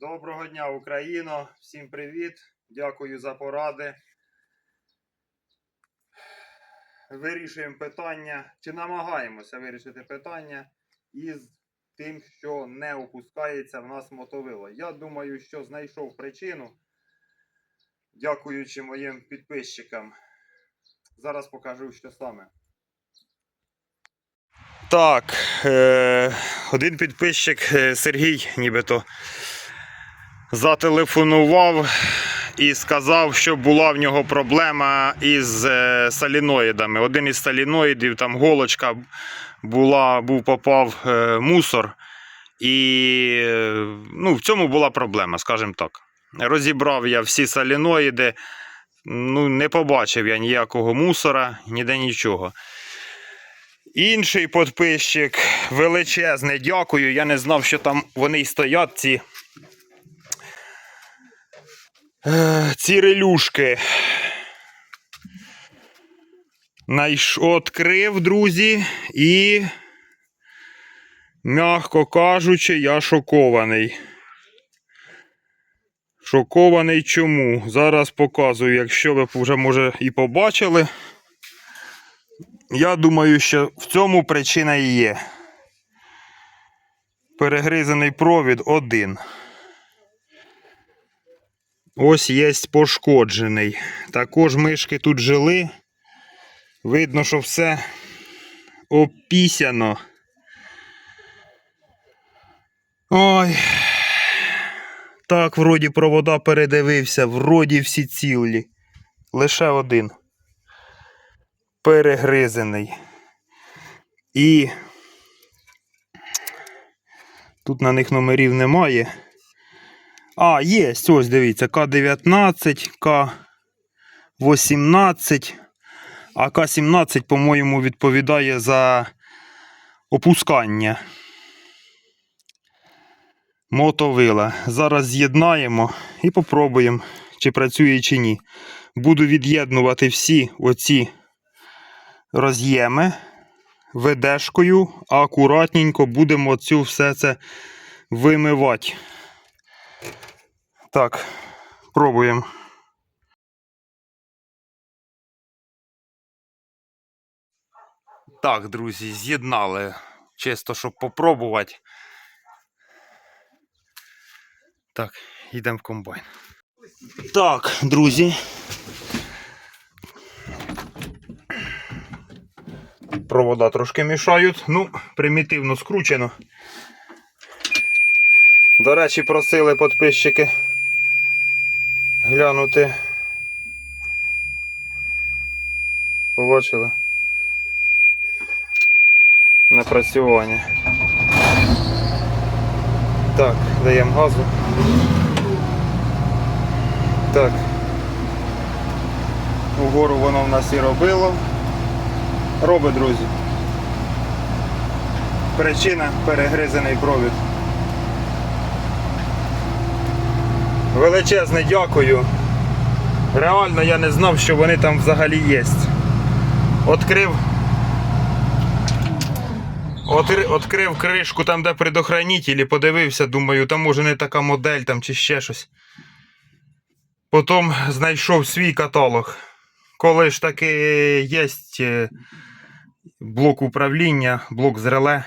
Доброго дня, Україно! Всім привіт! Дякую за поради. Вирішуємо питання, чи намагаємося вирішити питання із тим, що не опускається в нас мотовило. Я думаю, що знайшов причину, дякуючи моїм підписчикам. Зараз покажу, що саме. Так, е, один підписчик е, Сергій, нібито зателефонував і сказав, що була в нього проблема із е, соліноїдами. Один із соліноїдів, там голочка була, був попав е, мусор. І е, ну, в цьому була проблема, скажімо так. Розібрав я всі соліноїди, ну, не побачив я ніякого мусора, ніде нічого. Інший подписчик величезне, дякую. Я не знав, що там вони й стоять, ці, ці релюшки. Найш... Открив, друзі, і, м'яко кажучи, я шокований. Шокований чому? Зараз показую, якщо ви вже може і побачили. Я думаю, що в цьому причина і є. Перегризаний провід один. Ось є пошкоджений. Також мишки тут жили. Видно, що все опісяно. Ой. Так, вроді провода передивився, вроді всі цілі. Лише один перегризений. І тут на них номерів немає. А, є, ось дивіться, К-19, К-18, а К-17, по-моєму, відповідає за опускання. Мотовила. Зараз з'єднаємо і попробуємо, чи працює, чи ні. Буду від'єднувати всі оці роз'єми ведешкою, акуратненько будемо цю все це вимивати. Так, пробуємо. Так, друзі, з'єднали. Чисто, щоб попробувати. Так, йдемо в комбайн. Так, друзі. Провода трошки мішають. Ну, примітивно скручено. До речі, просили підписчики глянути. Побачили? Напрацювання. Так, даємо газу. Так. Угору воно в нас і робило. Робить, друзі. Причина перегризаний провід. Величезне дякую. Реально я не знав, що вони там взагалі є. Открив. Открив кришку там, де предохранителі, подивився, думаю, там може не така модель там чи ще щось. Потім знайшов свій каталог. Коли ж таки є е, блок управління, блок з реле.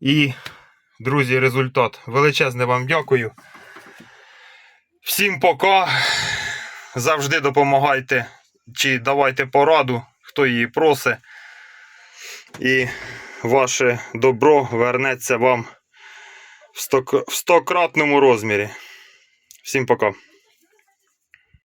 І, друзі, результат. Величезне вам дякую. Всім пока. Завжди допомагайте чи давайте пораду, хто її просить. І ваше добро вернеться вам в стократному розмірі. Всім пока.